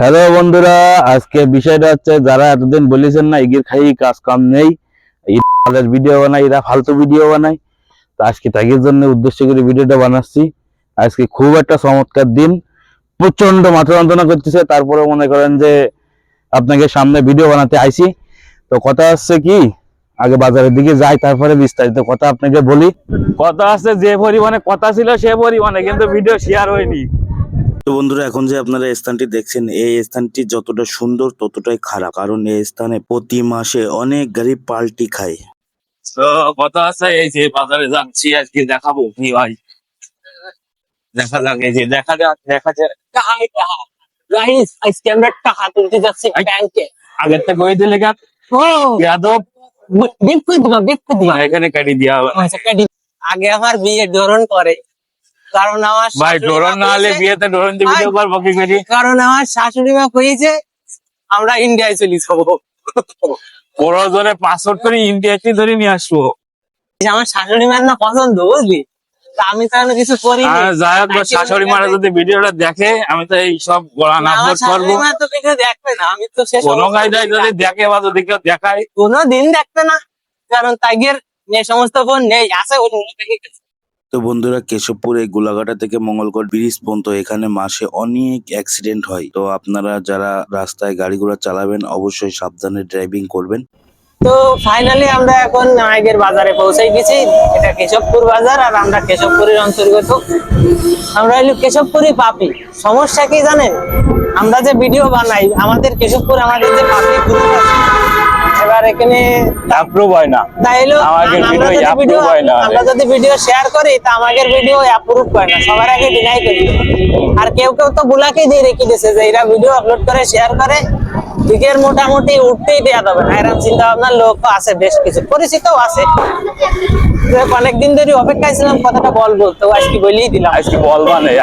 Hello বন্ধুরা, আজকে বিষয়টা হচ্ছে যারা এতদিন বলেছেন না ইগির খাই, কাজ কাম নেই ঈদের ভিডিও বানাই এরা ফালতু ভিডিও বানাই তো আজকে তাদের জন্য উদ্দেশ্য করে ভিডিওটা বানাচ্ছি। আজকে খুব একটা চমৎকার দিন প্রচণ্ড মাথা যন্ত্রণা করতেছে। তারপরে মনে করেন যে আপনাকে সামনে ভিডিও বানাতে আইছি। তো কথা হচ্ছে কি, আগে বাজারের দিকে যাই, তারপরে বিস্তারিত কথা আপনাকে বলি। কথা আছে যে পরিমাণে কথা ছিল সে পরিমাণে, কিন্তু ভিডিও শেয়ার হয়নি। তো বন্ধুরা এখন যে আপনারা এই স্থানটি দেখছেন এই স্থানটি যতটা সুন্দর ততটাই খারাপ। কারণ এই স্থানে প্রতি মাসে অনেক গাড়ি পাল্টি খায়। তো কথা আছে এই যে বাজারে যাচ্ছি আজকে দেখাবো। কি ভাই দেখা যাক এই যে দেখা যাক দেখা যাক। গাইস আজকে আমরা টাকা তুলতে যাচ্ছি ব্যাংকে। আগের থেকে ওই দিলে গা? যাদব বিপুল দিবা বিপুল দিবা। এখানে কাটি দিয়া। হবে। আচ্ছা, কাটি। আগে আমার বিয়ে ডরন করে। কারণ আমার ভাই ডোরন না হলে বিয়েতে ডোরন দিয়ে ভিডিও করি? কারণ আমার শাশুড়ি মা কইছে আমরা ইন্ডিয়ায় চলি যাব। প্রয়োজনে পাসপোর্ট করে ইন্ডিয়াতে ধরে নিয়ে আসব। আমার শাশুড়ি মার না পছন্দ বুঝলি? আমি তাহলে কিছু করি যাই হোক শাশুড়ি মারা যদি ভিডিওটা দেখে আমি তো এই সব করব। দেখবে না আমি তো সে কোনো কায়দায় যদি দেখে বা যদি কেউ দেখায়। কোনো দিন দেখবে না কারণ তাইগের এই সমস্ত ফোন নেই আছে তো বন্ধুরা কেশবপুর গোলাঘাটা থেকে মঙ্গলকোট ব্রিজ পর্যন্ত এখানে মাসে অনেক অ্যাক্সিডেন্ট হয়। তো আপনারা যারা রাস্তায় গাড়ি ঘোড়া চালাবেন, অবশ্যই সাবধানে ড্রাইভিং করবেন। তো ফাইনালি আমরা এখন নায়কের বাজারে পৌঁছে গেছি। এটা কেশবপুর বাজার আর আমরা কেশবপুরের অন্তর্গত। আমরা হলো কেশবপুরি পাপি। সমস্যা কি জানেন? আমরা যে ভিডিও বানাই, আমাদের কেশবপুর, আমাদের যে পাপি গ্রুপ আছে এবার এখানে অ্যাপ্রুভ হয় না। তাই হলো আমাদের ভিডিও হয় না। আমরা যদি ভিডিও শেয়ার করি তা আমাদের ভিডিও অ্যাপ্রুভ করে না। সবার আগে ডিনাই করে। আর কেউ কেউ তো বুলাকে দিয়ে রেখে দিয়েছে যে এরা ভিডিও আপলোড করে শেয়ার করে। দিকের মোটামুটি উঠতেই দেওয়া যাবে না। এরকম চিন্তা ভাবনার লোক আছে বেশ কিছু। পরিচিত আছে। অনেকদিন ধরে অপেক্ষায় ছিলাম কথাটা বলব। তো আজকে বলেই দিলাম। আজকে বলবা নেই।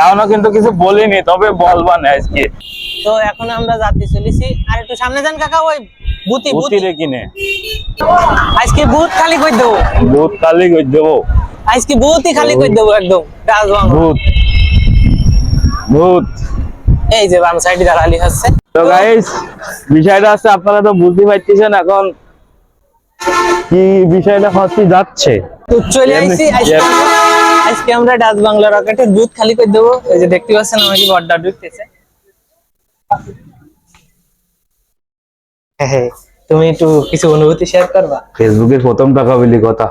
এখনও কিন্তু কিছু বলিনি তবে বলবা নেই আজকে। তো এখন আমরা যাতে চলেছি। আর একটু সামনে যান কাকা ওই বুতি বুতি বুতি রে কিনে। আজকে বুথ খালি করে দেবো ভূত কালি করে দেবো আজকে বুথই খালি করে দেবো একদম রাজবাংলা ভূত ভূত এই যে বাম সাইডে দাঁড়ালি হচ্ছে তো গাইস বিষয়টা আছে আপনারা তো বুঝতে পারতেছেন এখন কি বিষয়টা হচ্ছে যাচ্ছে। তো চলে আইছি আজকে আমরা ডাচ বাংলা রকেটের দুধ খালি করে দেবো এই যে দেখতে পাচ্ছেন আমাকে বড্ডা ঢুকতেছে হ্যাঁ, হ্যাঁ, তুমি একটু কিছু অনুভূতি শেয়ার করবা? ফেসবুকের প্রথম টাকা বলি কথা।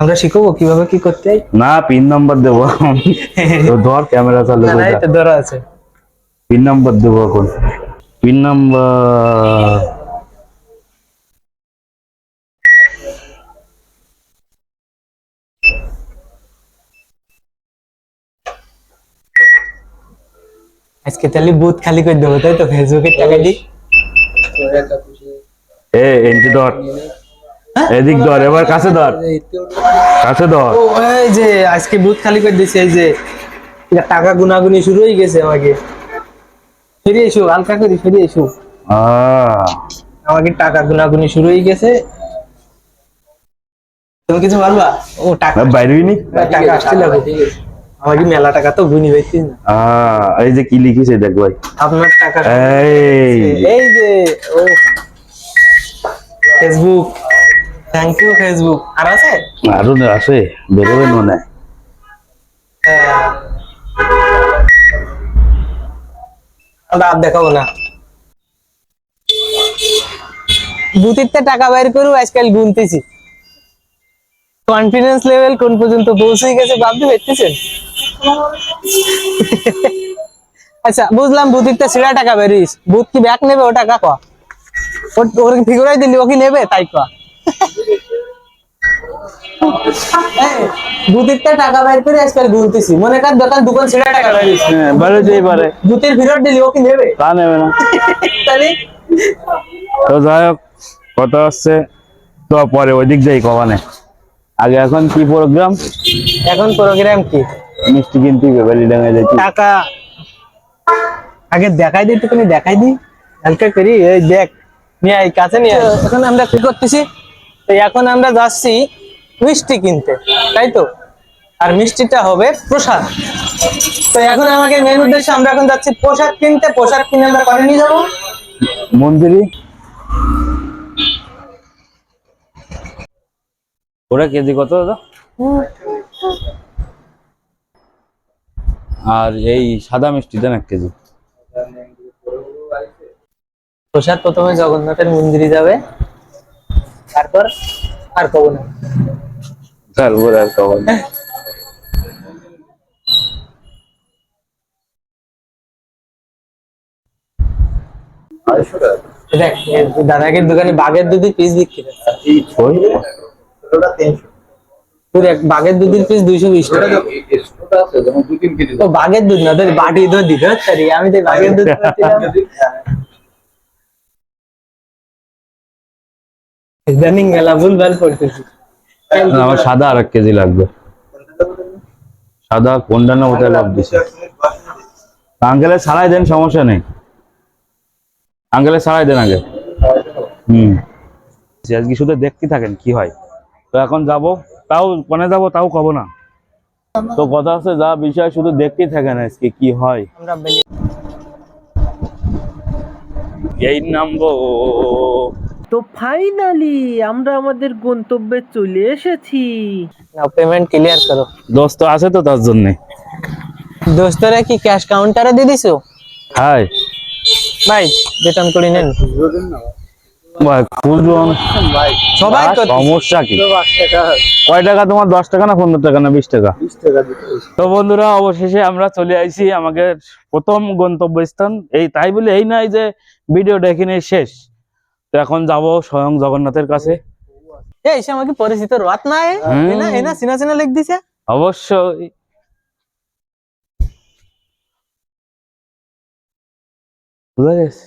আমরা শিখব কীভাবে কি করতে না পিন নাম্বার দেবো। ধর ক্যামেরা চালু ধরা আছে। পিন নাম্বার দেবো এখন। পিন নাম্বার আজকে তাহলে বুথ খালি করে দেবো তাই তো? ফেসবুকের টাকা দিই এ এন্টি ধর। এদিক ধর এবার কাছে ধর। কাছে ধর। যে আজকে বুথ খালি করে দিছে এই যে টাকা গুনাগুনি শুরু হয়ে গেছে আমাকে। ফিরে এসো হালকা করে ফিরে এসো। আমাকে টাকা গুনাগুনি শুরু হয়ে গেছে। তুমি কিছু বলবা? ও টাকা। বাইরে টাকা আমাকে মেলা টাকা তো গুনি হইতে না। এই যে কি লিখেছে দেখ ভাই। আপনার টাকা এই। এই যে ও। ফেসবুক থ্যাংক ইউ ফেসবুক আর আছে? আরও আছে। বেরোবেন মনে হয়। হ্যাঁ। দেখাবো না। বুথিতে টাকা বাইর করু আজকাল গুনতেছি। কনফিডেন্স লেভেল কোন পর্যন্ত পৌঁছে গেছে ভাবতে পারতেছেন? আচ্ছা বুঝলাম বুথিতে সিরা টাকা বেরিস বুথ কি ব্যাক নেবে ও টাকা কয়া ওর- ওর ফিগুরাই দিলি ও কি নেবে? তাই কয়া। বুথিতে টাকা বাইর করে আজকাল গুনতেছি। মনে কর দোকান দোকান সিরা টাকা বেরিস হ্যাঁ বেরো যেই পারে। জুতির ফিরত দিলি ও কি নেবে? তা নেবে না। তাহলে? তো যাই হোক কথা হচ্ছে তো পরে ওইদিক যাই কবানে। আগে এখন কি প্রোগ্রাম এখন প্রোগ্রাম কি? মিষ্টি কিনতে হবে বেলিডাঙ্গা যাইতে টাকা। আগে দেখাই দিই তুমি দেখাই দি হালকা করি এই দেখ নিয়ে আয় কাছে নিয়ে আয়। এখন আমরা কি করতেছি? তো এখন আমরা যাচ্ছি মিষ্টি কিনতে তাই তো? আর মিষ্টিটা হবে প্রসাদ। তো এখন আমাকে মেন উদ্দেশ্যে আমরা এখন যাচ্ছি পোশাক কিনতে পোশাক কিনে আমরা করে নিয়ে যাব? মন্দিরই ওরা কেজি কত দাদা? আর এই সাদা মিষ্টি দেন এক কেজি। প্রসাদ প্রথমে জগন্নাথের মন্দিরে যাবে তারপর আর কব না। তারপর আর কখন দেখ এ দাদাকে দোকানে বাঘের দুধের পিস বিক্রি দেখ বাঘের দুধের পিস দুইশো বিশ টাকা। তো বাঘের দুধ না তোর বাটি দুধ দিতে হচ্ছে আমি তো বাঘের দুধ ইদানিং গেলা ভুল ভালো করতেছি আমার সাদা আর এক কেজি লাগবে। সাদা কোনটা না ওটা লাভ দিছে। আঙ্কেলের ছাড়াই দেন সমস্যা নেই। আঙ্কেলের ছাড়াই দেন আগে। হুম। আজকে শুধু দেখতে থাকেন কি হয়? তো এখন যাব তাও কোনে যাব তাও কব না। তো কথা হচ্ছে যা বিষয় শুধু দেখতেই থাকেন আজকে কি হয়? এই নামবো। তো ফাইনালি আমরা আমাদের গন্তব্যে চলে এসেছি। নাও পেমেন্ট ক্লিয়ার করো। দোস্ত আছে তো তার জন্য? দোস্তরা কি ক্যাশ কাউন্টারে দিয়ে দিছো? হাই। ভাই রিটার্ন করে নেন। ভাই সবাই সমস্যা কি? কয় টাকা তোমার? দশ টাকা না পনেরো টাকা না বিশ টাকা? তো বন্ধুরা অবশেষে আমরা চলে আইছি আমাদের প্রথম গন্তব্য স্থান এই তাই বলে এই নাই যে ভিডিওটা এখানে শেষ। তো এখন যাব স্বয়ং জগন্নাথের কাছে। এই সে আমাকে পরিচিত রাত না সিনা সিনা লিখ দিছে? অবশ্যই। বুঝা গেছে?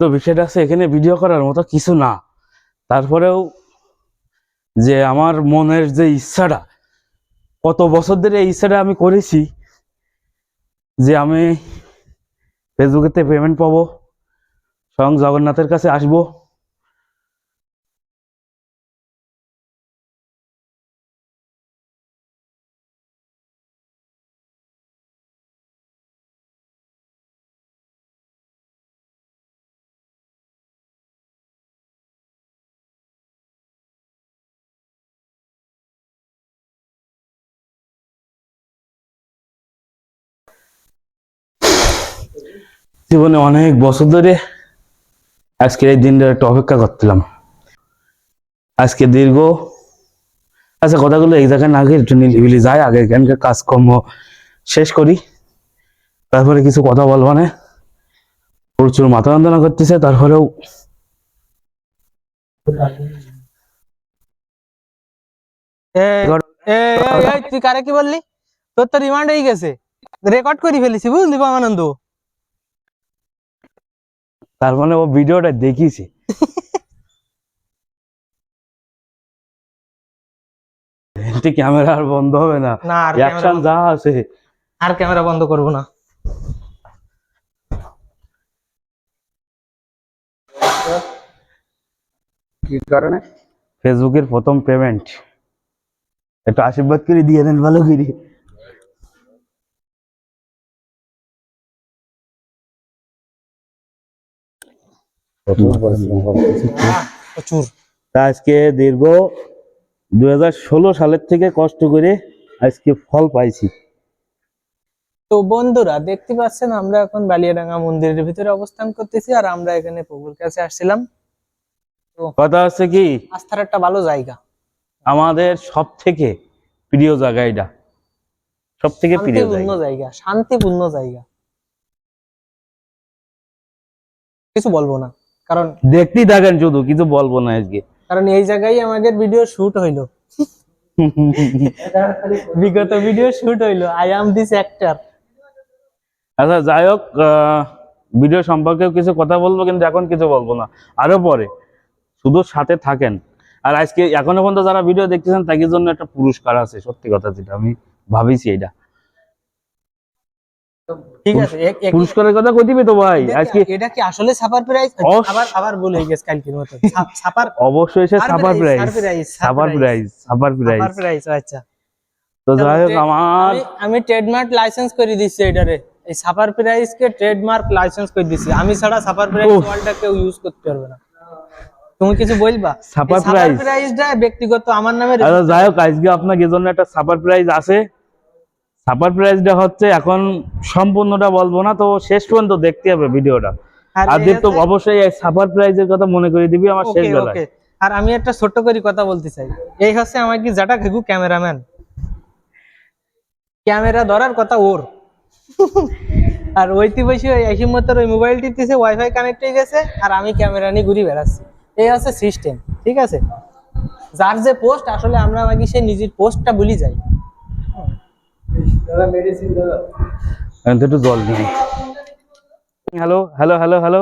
তো বিষয়টা আছে এখানে ভিডিও করার মতো কিছু না। তারপরেও যে আমার মনের যে ইচ্ছাটা, কত বছর ধরে এই ইচ্ছাটা আমি করেছি যে আমি ফেসবুকেতে পেমেন্ট পাবো, স্বয়ং জগন্নাথের কাছে আসব। জীবনে অনেক বছর ধরে আজকের এই দিনটা একটু অপেক্ষা করছিলাম। আজকে দীর্ঘ আচ্ছা কথাগুলো এই জায়গায় না গিয়ে একটু নিলিবিলি যায়, আগে এখানকার কাজকর্ম শেষ করি। তারপরে কিছু কথা বলব না। প্রচুর মাথা যন্ত্রণা করতেছে, তারপরেও তুই কারে কি বললি? তোর তো রিমান্ড হয়ে গেছে। রেকর্ড করে ফেলেছি বুঝলি আনন্দ তার মানে ও ভিডিওটা দেখিছে ক্যামেরা আর বন্ধ হবে না। না আর অ্যাকশন ক্যামেরা যা আছে। আর ক্যামেরা বন্ধ করব না। কি কারণে? ফেসবুকের প্রথম পেমেন্ট একটু আশীর্বাদ করে দিয়ে দেন ভালো করে। প্রচুর। তা আজকে দীর্ঘ দুই সালের থেকে কষ্ট করে আজকে ফল পাইছি। তো বন্ধুরা দেখতে পাচ্ছেন আমরা এখন বালিয়াডাঙ্গা মন্দিরের ভিতরে অবস্থান করতেছি আর আমরা এখানে প্রভুর কাছে আসছিলাম। কথা হচ্ছে কি? আস্থার একটা ভালো জায়গা। আমাদের সব থেকে প্রিয় জায়গা এটা। সব থেকে প্রিয় জায়গা। জায়গা শান্তিপূর্ণ জায়গা। কিছু বলব না। কারণ দেখতেই থাকেন শুধু কিছু বলব না আজকে। কারণ এই জায়গায় আমাদের ভিডিও শুট হইল। বিগত ভিডিও শুট হইল। আই এম দিস অ্যাক্টর আচ্ছা যাই হোক ভিডিও সম্পর্কেও কিছু কথা বলব কিন্তু এখন কিছু বলব না। আরও পরে শুধু সাথে থাকেন। আর আজকে এখনও পর্যন্ত যারা ভিডিও দেখতেছেন তাদের জন্য একটা পুরস্কার আছে সত্যি কথা যেটা আমি ভাবিছি এটা। ঠিক আছে এক- এক- পুরস্কারের কথা কই দিবে তো ভাই আজকে এটা কি আসলে ছাপার প্রাইস আবার আবার ভুল গেছে কালকের মতো। ছাপার অবশ্যই সে সার প্রাইস, প্রাইস প্রাইস, সার price. Price super price super price আচ্ছা। তো যাই হোক ট্রেড- আমার আমি- ট্রেডমার্ক লাইসেন্স করে দিচ্ছি এটারে। এই সাপার প্রাইস কে ট্রেডমার্ক লাইসেন্স করে দিচ্ছি আমি ছাড়া সাপার প্রাইস। কেউ ইউজ করতে পারবে না। তুমি কিছু বলবা? প্রাইস। ব্যক্তিগত আমার নামে আচ্ছা যাই হোক আজকে আপনাকে জন্য একটা সাপার প্রাইজ আছে সাপার প্রাইজটা হচ্ছে এখন সম্পূর্ণটা বলব না তো শেষ পর্যন্ত দেখতে হবে ভিডিওটা। আর আর তো অবশ্যই সাপার প্রাইজের কথা মনে করে দিবি আমার শেষ বেলায় আর আমি একটা ছোট্ট করে কথা বলতে চাই। এই হচ্ছে আমার কি জাটা খেগু ক্যামেরাম্যান? ক্যামেরা ধরার কথা ওর। আর ওইটি বসে ওই একই মতো ওই মোবাইল টিপতেছে ওয়াইফাই কানেক্ট হয়ে গেছে আর আমি ক্যামেরা নিয়ে ঘুরে বেড়াচ্ছি। এই হচ্ছে সিস্টেম ঠিক আছে? যার যে পোস্ট আসলে আমরা নাকি সে নিজের পোস্টটা ভুলি যাই। একটু জল hello hello hello hello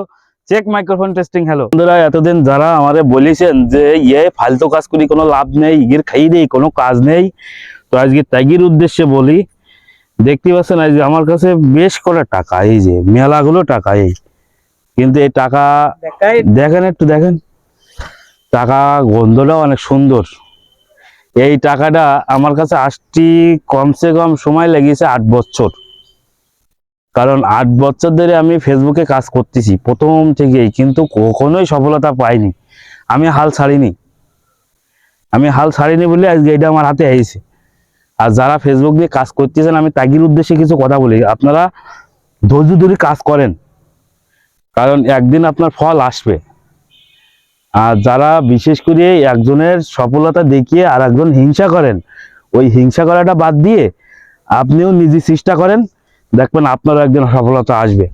check microphone testing hello বন্ধুরা এতদিন যারা আমারে বলেছেন যে ইয়ে ফালতু কাজ করি কোনো লাভ নেই ইগির খাই নেই কোনো কাজ নেই। তো আজকে ত্যাগের উদ্দেশ্যে বলি দেখতে পাচ্ছেন আজকে আমার কাছে বেশ করে টাকা এই যে মেলাগুলো টাকা এই। কিন্তু এই টাকা দেখেন একটু দেখেন। টাকা গন্ধটাও অনেক সুন্দর। এই টাকাটা আমার কাছে আসটি কমসে কম সময় লেগেছে আট বছর। কারণ আট বছর ধরে আমি ফেসবুকে কাজ করতেছি, প্রথম থেকেই, কিন্তু কখনোই সফলতা পাইনি। আমি হাল ছাড়িনি। আমি হাল ছাড়িনি বলে আজকে এটা আমার হাতে আইছে আর যারা ফেসবুক দিয়ে কাজ করতেছেন, আমি তাগির উদ্দেশ্যে কিছু কথা বলি। আপনারা ধৈর্য ধরে কাজ করেন। কারণ একদিন আপনার ফল আসবে। আর যারা বিশেষ করে একজনের সফলতা দেখিয়ে আর একজন হিংসা করেন, ওই হিংসা করাটা বাদ দিয়ে আপনিও নিজে চেষ্টা করেন, দেখবেন আপনারও একদিন সফলতা আসবে।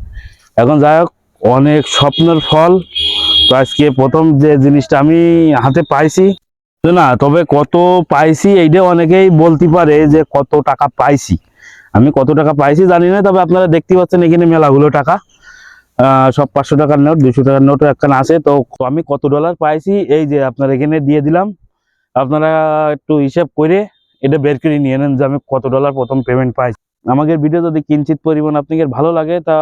এখন যাই হোক, অনেক স্বপ্নের ফল। তো আজকে প্রথম যে জিনিসটা আমি হাতে পাইছি না? তবে কত পাইছি এইটা অনেকেই বলতে পারে যে কত টাকা পাইছি। আমি কত টাকা পাইছি জানি না, তবে আপনারা দেখতে পাচ্ছেন এখানে মেলাগুলো টাকা। সব পাঁচশো টাকার নোট দুশো টাকার নোট একখানে আছে। তো আমি কত ডলার পাইছি? এই যে আপনার এখানে দিয়ে দিলাম। আপনারা একটু হিসাব করে এটা বের করে নিয়ে নেন যে আমি কত ডলার প্রথম পেমেন্ট পাইছি। আমাদের ভিডিও যদি কিঞ্চিত পরিমাণ আপনাকে ভালো লাগে, তা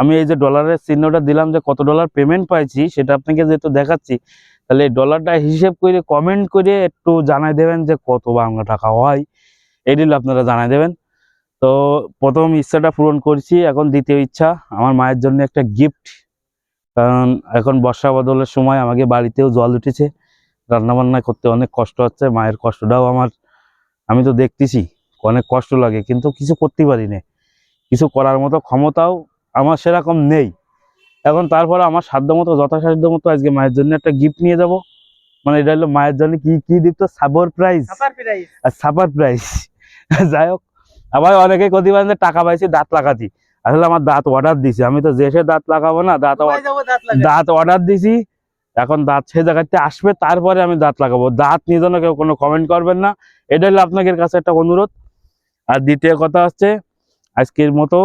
আমি এই যে ডলারের চিহ্নটা দিলাম যে কত ডলার পেমেন্ট পাইছি, সেটা আপনাকে যেহেতু দেখাচ্ছি, তাহলে ডলারটা হিসেব করে কমেন্ট করে একটু জানাই দেবেন যে কত বাংলা টাকা হয়। এগুলো আপনারা জানাই দেবেন। তো প্রথম ইচ্ছাটা পূরণ করছি এখন দ্বিতীয় ইচ্ছা আমার মায়ের জন্য একটা গিফট কারণ এখন বর্ষা বদলের সময় আমাকে বাড়িতেও জল উঠেছে রান্না বান্না করতে অনেক কষ্ট হচ্ছে মায়ের কষ্টটাও আমার আমি তো দেখতেছি অনেক কষ্ট লাগে কিন্তু কিছু করতে পারি না। কিছু করার মতো ক্ষমতাও আমার সেরকম নেই। এখন তারপরে আমার সাধ্য মতো যথাসাধ্য মতো আজকে মায়ের জন্য একটা গিফট নিয়ে যাব। মানে এটা হলো মায়ের জন্য কি কি দিত সাবর প্রাইজ আর সাপার প্রাইস যাই হোক আবার অনেকে কদি বাজে টাকা পাইছি দাঁত লাগাতি। আসলে আমার দাঁত অর্ডার দিছি। আমি তো দেশে দাঁত লাগাবো না দাঁত দাঁত অর্ডার দিছি। এখন দাঁত সে জায়গাতে আসবে তারপরে আমি দাঁত লাগাবো। দাঁত নিয়ে যেন কেউ কোনো কমেন্ট করবেন না। এটা হলো আপনাদের কাছে একটা অনুরোধ। আর দ্বিতীয় কথা হচ্ছে আজকের মতো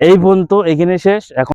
এই পর্যন্ত এখানে শেষ। এখন